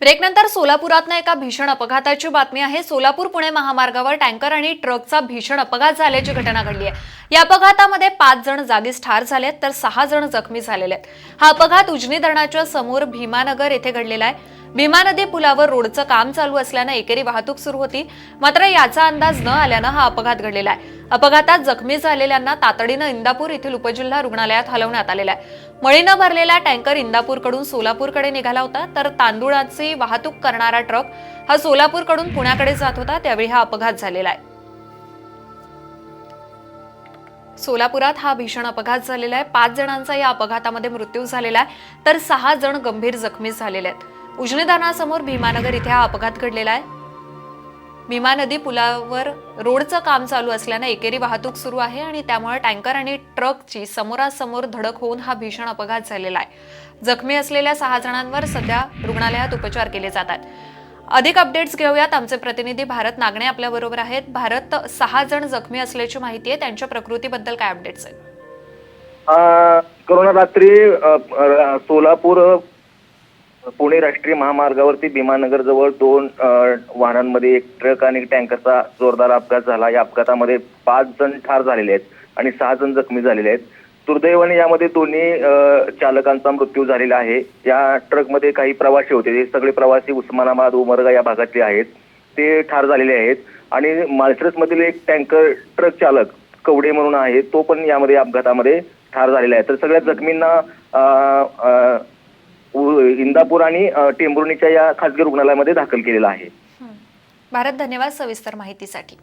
ब्रेकनंतर सोलापुरातनं एका भीषण अपघाताची बातमी आहे. सोलापूर पुणे महामार्गावर टँकर आणि ट्रकचा भीषण अपघात झाल्याची घटना घडली आहे. या अपघातामध्ये पाच जण जागीच ठार झालेत तर सहा जण जखमी झालेले आहेत. हा अपघात उजनी धरणाच्या समोर भीमानगर येथे घडलेला आहे. भीमा नदी पुलावर रोडचं काम चालू असल्यानं एकेरी वाहतूक सुरू होती. मात्र याचा अंदाज न आल्यानं हा अपघात घडलेला आहे. अपघातात जखमी झालेल्यांना तातडीनं इंदापूर येथील उपजिल्हा रुग्णालयात हलवण्यात आलेला आहे. मळीनं भरलेला टँकर इंदापूरकडून सोलापूरकडे निघाला होता तर तांदूळाची वाहतूक करणारा ट्रक हा सोलापूरकडून पुण्याकडे जात होता त्यावेळी हा अपघात झालेला आहे. सोलापुरात हा भीषण अपघात झालेला आहे. पाच जणांचा या अपघातामध्ये मृत्यू झालेला आहे तर सहा जण गंभीर जखमी झालेले आहेत. उजनी धरणासमोर भीमानगर इथे हा अपघात घडलेला आहे. भीमा नदी पुलावर रोडचं काम चालू असल्यानं एकेरी वाहतूक सुरू आहे आणि त्यामुळे टँकर आणि ट्रकची समोरासमोर धडक होऊन हा भीषण अपघात झालेला आहे. जखमी असलेल्या सहा जणांवर सध्या रुग्णालयात उपचार केले जातात. अधिक अपडेट्स घेऊयात. आमचे प्रतिनिधी भारत नागणे आपल्या बरोबर आहेत. भारत सहा जण जखमी असल्याची माहिती आहे. त्यांच्या प्रकृतीबद्दल काय अपडेट्स आहेत? करोना रात्री अ, अ, सोलापूर पुणे राष्ट्रीय महामार्गावरती भीमानगर जवळ दोन वाहनांमध्ये एक ट्रक आणि टँकरचा जोरदार अपघात झाला. या अपघातामध्ये पाच जण ठार झालेले आहेत आणि सहा जण जखमी झालेले आहेत. दुर्दैवाने यामध्ये दोन्ही चालकांचा मृत्यू झालेला आहे. या ट्रकमध्ये काही प्रवासी होते. हे सगळे प्रवासी उस्मानाबाद उमरगा या भागातले आहेत. ते ठार झालेले आहेत. आणि मालट्रस एक टँकर ट्रक चालक कवडे म्हणून आहे तो पण यामध्ये अपघातामध्ये ठार झालेला आहे. तर सगळ्या जखमींना इंदापूर आणि टेंभुर्णीच्या या खासगी रुग्णालयामध्ये दाखल केलेला आहे. भारत धन्यवाद सविस्तर माहितीसाठी.